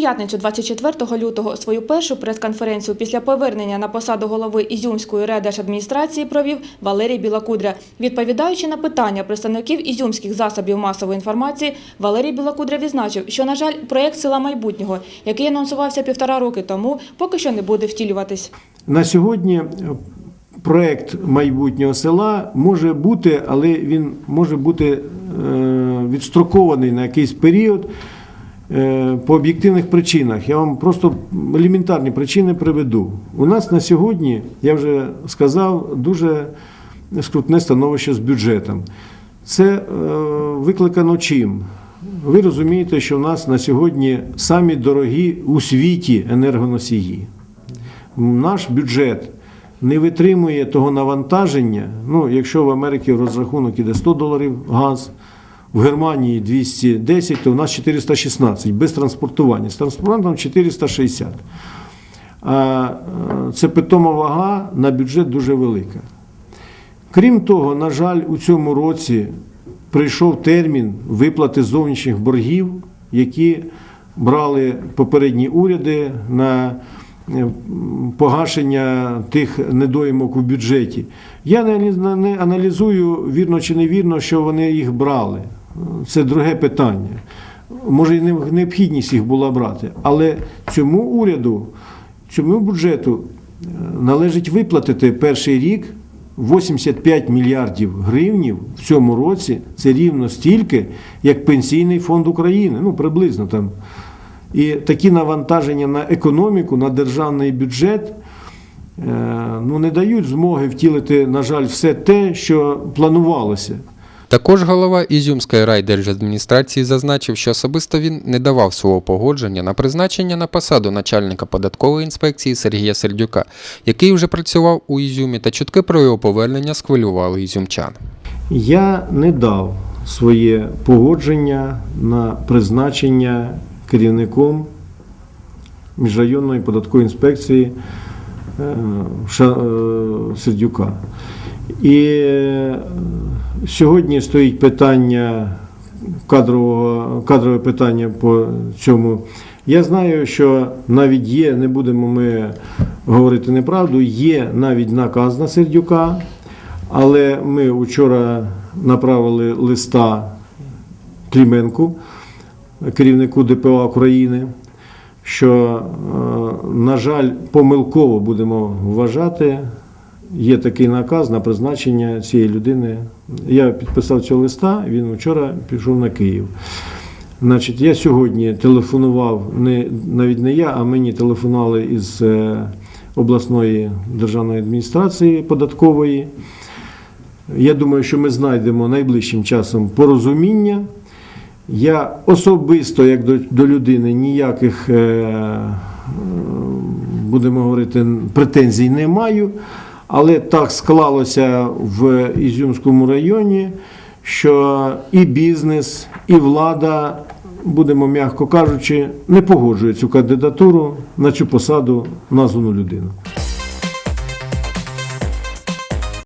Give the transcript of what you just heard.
п'ятницю, 24 лютого, свою першу прес-конференцію після повернення на посаду голови Ізюмської райдержадміністрації провів Валерій Білокудря. Відповідаючи на питання представників ізюмських засобів масової інформації, Валерій Білокудря відзначив, що, на жаль, проєкт «Села майбутнього», який анонсувався півтора роки тому, поки що не буде втілюватись. На сьогодні проект майбутнього села може бути, але він може бути е, відстрокований на якийсь період по об'єктивних причинах. Я вам просто елементарні причини приведу. У нас на сьогодні, я вже сказав, дуже скрутне становище з бюджетом. Це е, викликано чим? Ви розумієте, що в нас на сьогодні самі дорогі у світі енергоносії наш бюджет не витримує того навантаження. Ну, якщо в Америці розрахунок іде 100 доларів газ, в Германії 210, то в нас 416 без транспортування. З транспортуванням 460. А е, це питома вага на бюджет дуже велика. Крім того, на жаль, у цьому році прийшов термін виплати зовнішніх боргів, які брали попередні уряди на е, погашення тих недоїмок у бюджеті. Я не не аналізую, вірно чи невірно, що вони їх брали. Це друге питання. Може, і необхідність їх була брати. Але цьому уряду, цьому бюджету е, належить виплатити перший рік 85 мільярдів гривнів в цьому році. Це рівно стільки, як Пенсійний фонд України. Ну, приблизно там. І такі навантаження на економіку, на державний бюджет е, ну, не дають змоги втілити, на жаль, все те, що планувалося. Також голова Ізюмської райдержадміністрації зазначив, що особисто він не давав свого погодження на призначення на посаду начальника податкової інспекції Сергія Сердюка, який вже працював у Ізюмі, та чутки про його повернення схвилювали ізюмчан. Я не дав своє погодження на призначення керівником міжрайонної податкової інспекції е, е, Сердюка. І е, сьогодні стоїть питання кадрового, кадрове питання по цьому. Я знаю, що навіть є, не будемо ми говорити неправду, є навіть наказ на Сердюка, але ми вчора направили листа Кліменку, керівнику ДПА України, що, е, на жаль, помилково будемо вважати, є такий наказ на призначення цієї людини. Я підписав цього листа, він вчора пішов на Київ. Значить, я сьогодні телефонував, не, навіть не я, а мені телефонували із е, обласної державної адміністрації податкової. Я думаю, що ми знайдемо найближчим часом порозуміння. Я особисто, як до, до людини, ніяких, е, будемо говорити, претензій не маю. Але так склалося в Ізюмському районі, що і бізнес, і влада, будемо м'яко кажучи, не погоджують цю кандидатуру на цю посаду названу людину.